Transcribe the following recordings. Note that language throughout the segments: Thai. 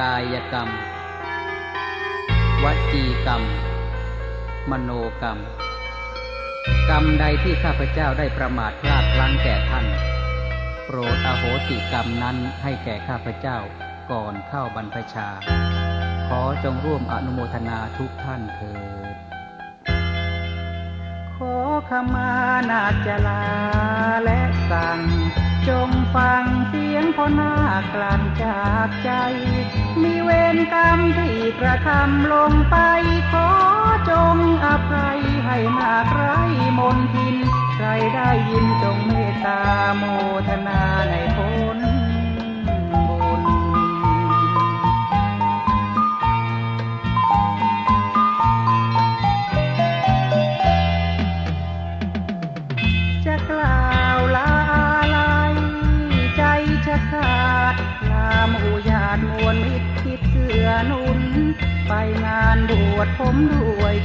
กายกรรม วจีกรรม มโนกรรม กรรมใดที่ข้าพเจ้าได้ประมาทพลาดพลั้งแก่ท่าน โปรดอโหสิกรรมนั้นให้แก่ข้าพเจ้าก่อนเข้าบรรพชา ขอจงร่วมอนุโมทนาทุกท่านเถิด ขอขมานาจลาและสั่ง จงฟังเสียงพ่อหน้ากลั่นจากใจ มีเวรกรรมที่กระทำลงไป ขอจงอภัยให้นาคไรมนทิน ใครได้ยินจงเมตตาโมทนา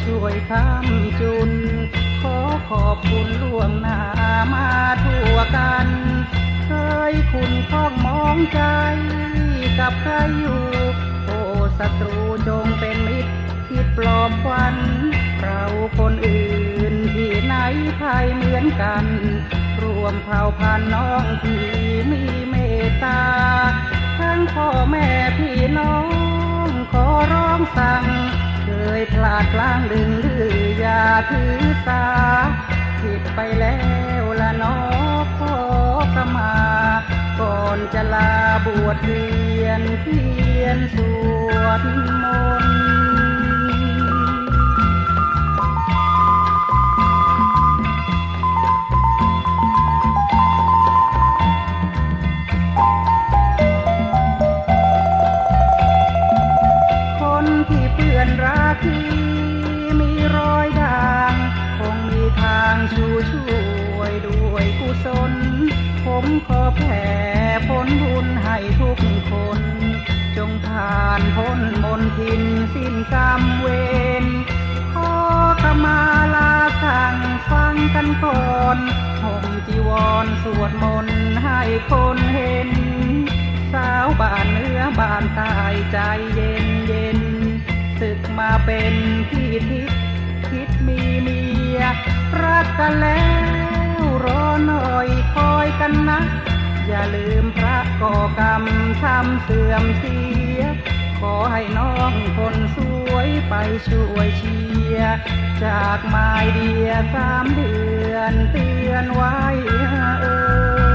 ช่วยคำจุน ขอขอบคุณล่วงหน้ามาทั่วกัน เคยคุณข้องมองใจ กับใครอยู่ โอ้ศัตรูจงเป็นมิตรคิดปลอบควัน เราคนอื่นที่ไหนไทยเหมือนกัน รวมเผ่าพันธุ์น้องที่มีเมตตา ทั้งพ่อแม่พี่น้องขอร้องสั่ง เคยพลาดพลั้งลึงลื้ออย่าถือสาผิดไปแล้วละน้อขอขมา ก่อนจะลาบวชเรียนเพียนสวดมนต์ ใจเย็นเย็นศึกมาเป็นพี่ทิศคิดมีเมีย รักกันแล้วรอหน่อยคอยกันนะ อย่าลืมพระก่อกรรมทำเสื่อมเสีย ขอให้น้องคนสวยไปช่วยเชียร์จากไม้เดียสามเดือนเตือนไว้เออ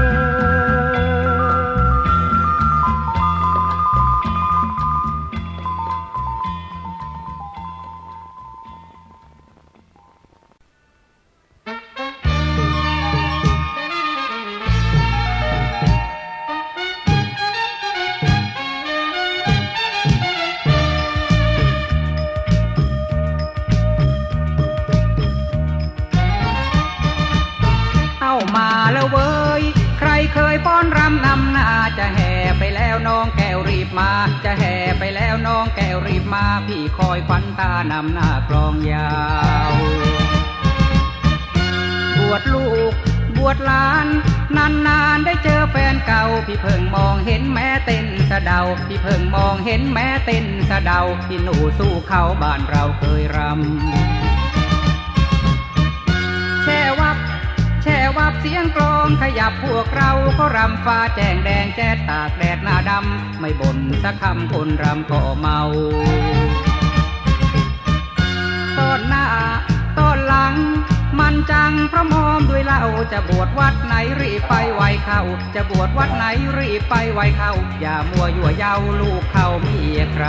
คอยควันตานำหน้ากลองยาว บวชลูกบวชหลาน นานๆได้เจอแฟนเก่า พี่เพิ่งมองเห็นแม้เต้นสะเดา พี่เพิ่งมองเห็นแม้เต้นสะเดาพี่หนูสู้เขาบ้านเราเคยรำแช่วับแช่วับเสียงกลองขยับพวกเราก็รำฟ้าแจ้งแดงแจ๊ดตากแดดหน้าดำ ไม่บ่นสักคำคนรำก็เมา ต้นหน้าต้นหลัง มันจังพระมอมด้วยเล่าจะบวชวัดไหนรีบไปไวเข้า จะบวชวัดไหนรีบไปไวเข้า อย่ามัวยั่วเย้าลูกเขามีใคร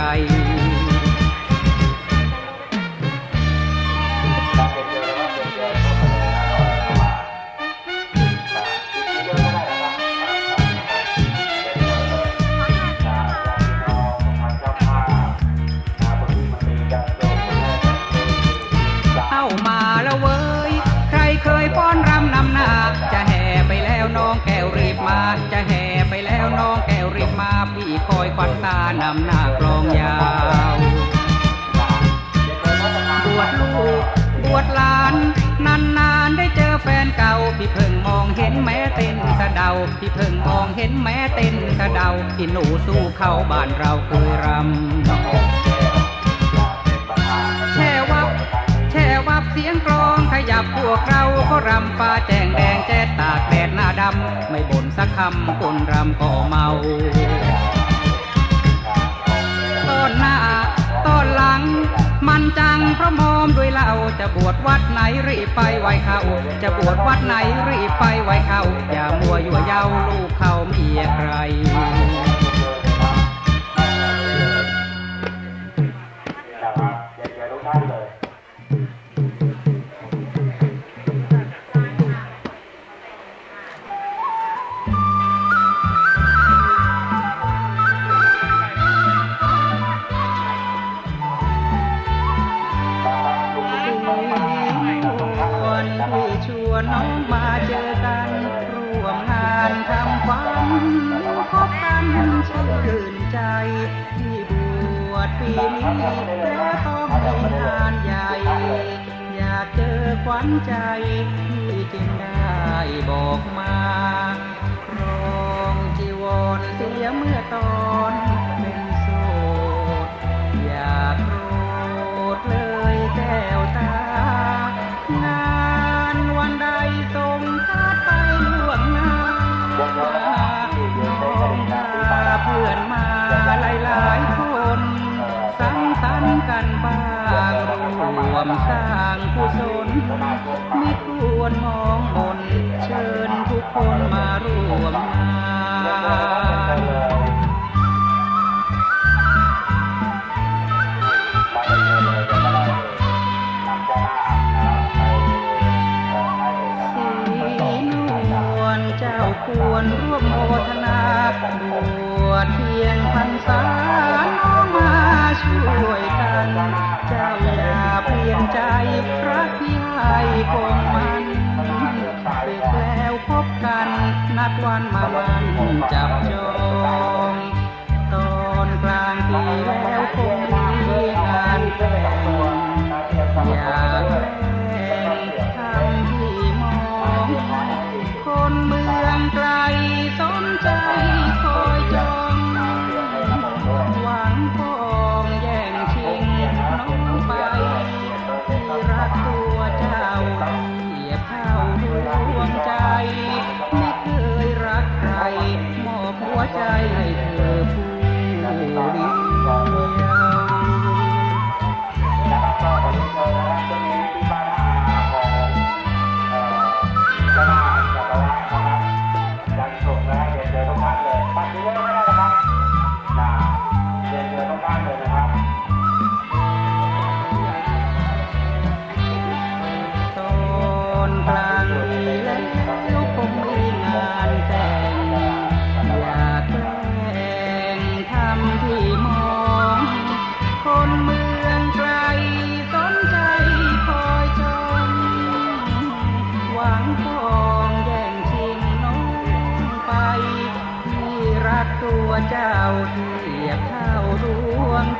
านำหน้ากลองยาวบวชลูกบวชหลาน นานๆได้เจอแฟนเก่า พี่เพิ่งมองเห็นแม้เต้นสะเดาที่เพิ่งมองเห็นแม้เต้นสะเดาที่หนูสู้เข้าบ้านเราเคยรำแช่วับแช่วับเสียงกลองขยับพวกเราก็รำฟ้าแจงแดงแจ๊ดตากแดดหน้าดำ ไม่บ่นสักคำคนรำก็เมา จังพระมอมด้วยเล่าจะบวชวัดไหนรีบไปไหวเขาจะบวชวัดไหนรีบไปไหวเขาอย่ามัวยั่วเย้าลูกเขาเมียใคร อขวัญใจที่จึงได้บอกมาครองจีวรเสียเมื่อตอนเป็นโสด อย่าโปรดเลยแก้วตา งานวันใดส่งคาดไปล่วงหน้าน้องพาเพื่อนมาหลายหลายคนสังสรรค์กันบ้างรวมสร้างกุศล ไม่ควรมองมนเชิญทุกคนมาร่วมงาน จับ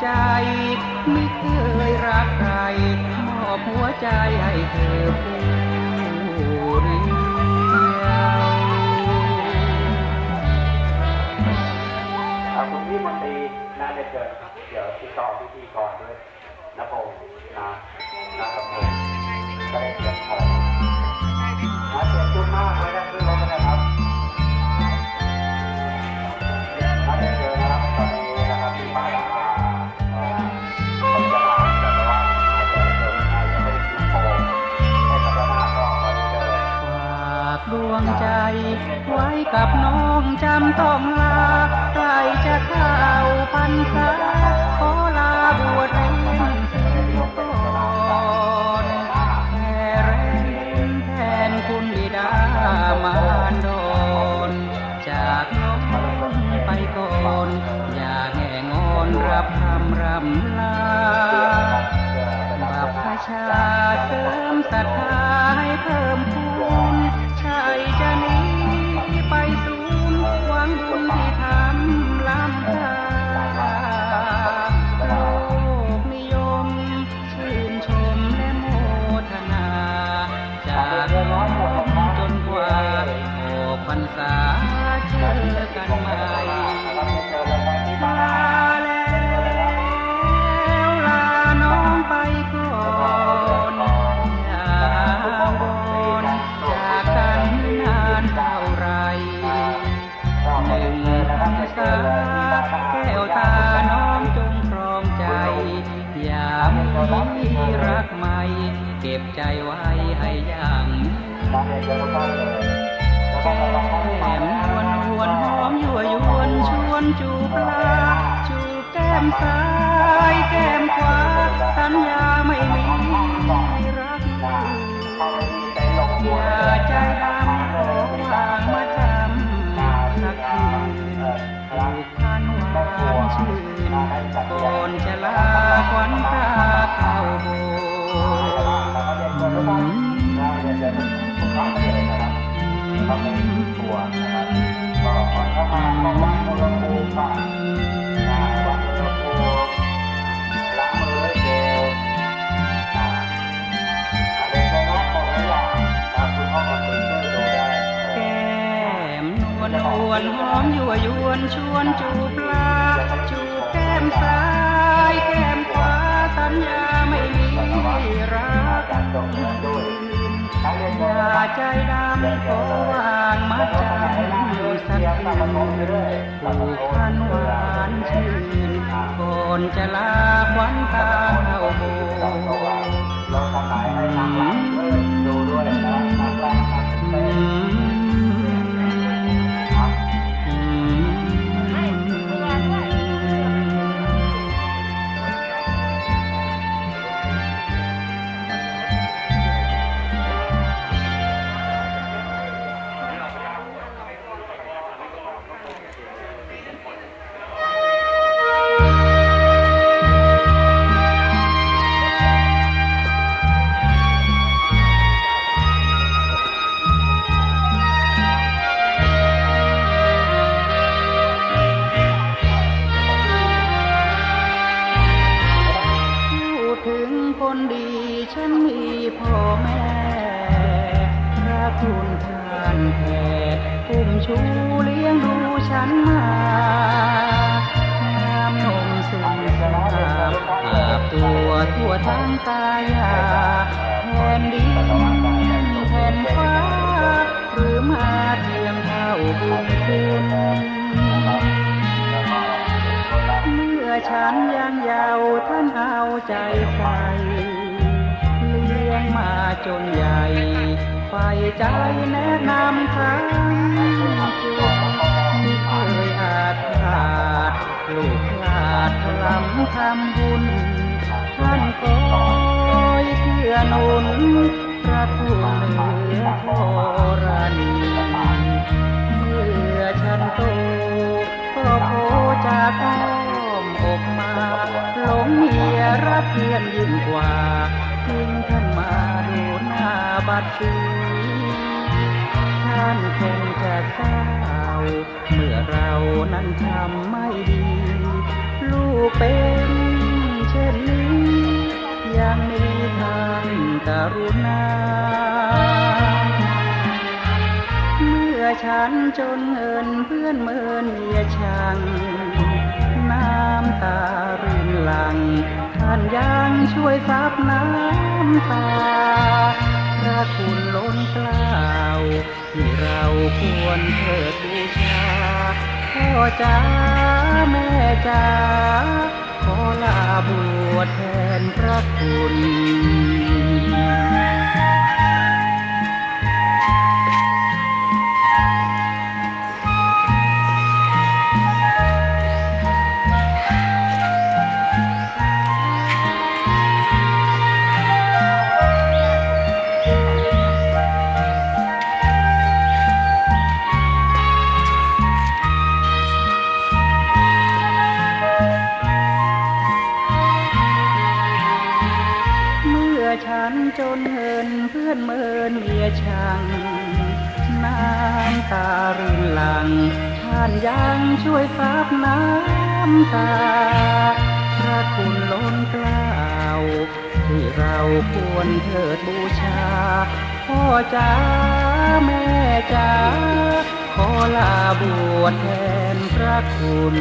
ใจ ไม่เคยรักใครมอบหัวใจให้เธอผู้เดียวขอบคุณพี่มนตรีนะเรียนเชิญเดี๋ยวติดต่อพิธีก่อนด้วยนะผมนะนะครับผมก็ได้เตรียมของ คำรำลาบัพพชาเสริมศรัทธาให้เพิ่มพูน เก็บใจไว้ให้ยังมาเรียนเจอทุกท่านเลยแก้มวนวนหอมยั่วยวนชวนจูบลาจูบแก้มซ้ายแก้มขวาสัญญาไม่มีรักอย่าใจดำขอวางมาจำสักคืนผูกพันหวานชื่นก่อนจะลาควัน ทุกท่านนะเรียนเจอทุกท่านเลยนะครับเขาเป็นตัวนะครับก็ก่อนเข้ามาก็วัดอุณหภูมิก่อนะวัดอุณหภูมิล้างมือด้เจลอ่าเรียนเจอน้องหมดหรือยังครับคุณพ่อคุณช่วยดูได้แก้มนวลนวลหอมยั่วยวนชวนจูบลาจูบแก้มซ้ายแก้มขวาสัญญาไม่มีรัก อย่าใจดำก็วางมาจำสักคืนผูกพันหวานชื่นก่อนจะลาควันตาเข้าโบ ฉันยังยาวท่านเอาใจใส่เลี้ยงมาจนใหญ่ไฟใจแนะนำทางจุดไม่เคยอาจขาดลูกพลาดลัมทำบุญ ท่านคอยเพื่อนุนพระผู้เหนือธรณีเมื่อฉันโตก็โผจากอ้อมอกมา หลงเมียรักเพื่อนยิ่งกว่าทิ้งท่านมาดูหน้าบัดสีท่านคงจะเศร้าเมื่อเรานั้นทำไม่ดี ลูกเป็นเช่นนี้ยังมีทางกรุณาเมื่อฉันจนเงินเพื่อนเมินเมียชัง ตารินหลังท่านยังช่วยซับน้ำตาพระคุณล้นเกล้าที่เราควรเทิดบูชาพ่อจ๋าแม่จ๋าขอลาบวชแทนพระคุณ นเมินเมียชังน้ำตารินหลังท่านยังช่วยซับน้ำตา พระคุณล้นกล้าวที่เราควรเทิดบูชา พ่อจ๋าแม่จ๋าขอลาบวชแทนพระคุณ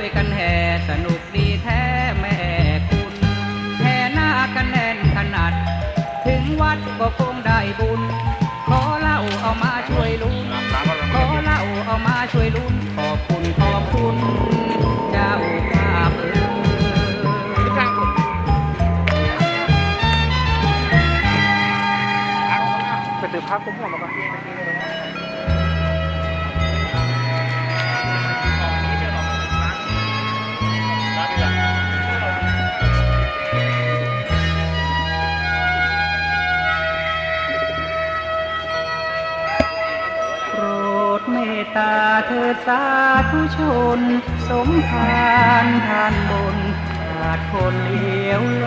วยมาช่วยกันแห่สนุกดีแท้แม่คุณแห่หน้ากันแน่นขนาด ถึงวัดก็คงได้บุญ ขอเล่าเอามาช่วยลุ้นขอเล่าเอามาช่วยลุ้นขอบคุณขอบคุณเจ้าภาพเออไปตือพักผมหัวมาก่อน ชน สมภารทานบนขาดคนเลี้ยวแล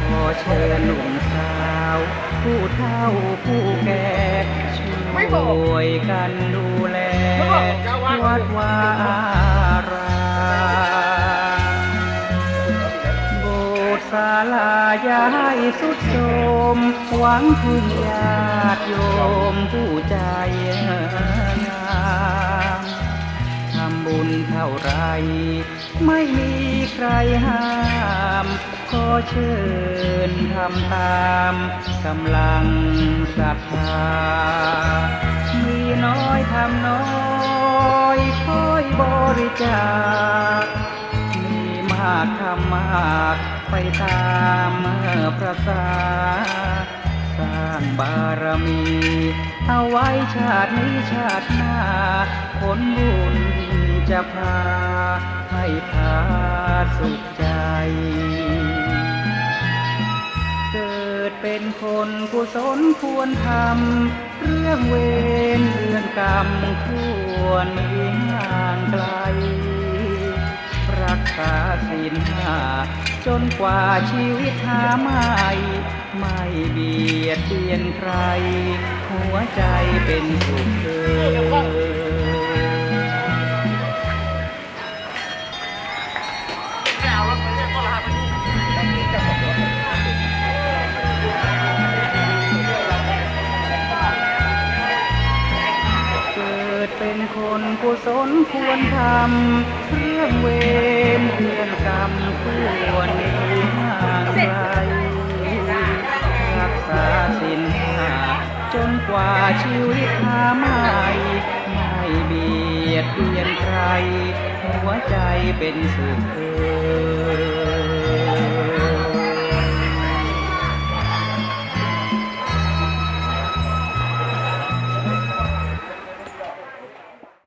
ขอเชิญหนุ่มสาว ผู้เฒ่าผู้แก่ช่วยกันดูแล วัดวาอารามโบสถ์ศาลาย้ายสุดโทมหวังพึ่งญาติโยมผู้ใจ บุญเท่าไร ไม่มีใครห้าม ขอเชิญทำตามกำลังศรัทธา มีน้อยทำน้อยคอยบริจาค มีมากทำมากไปตามพระสาสร้างบารมี เอาไว้ชาตินี้ชาติหน้าผลบุญ จะพาให้พาสุขใจ เกิดเป็นคนกุศลควรทำเรื่องเวรเรื่องกรรมควรหนีห่างไกล รักษาศีลห้าจนกว่าชีวิตหาไม่ไม่เบียดเบียนใคร หัวใจเป็นสุขเอ นคนกุศลควรทำเรื่องเวรเรื่องกรรมควรห่างไกลรักษาศีลห้าจนกว่าชีวิตหาไม่ไม่เบียดเบียนใคร หัวใจเป็นสุขเออ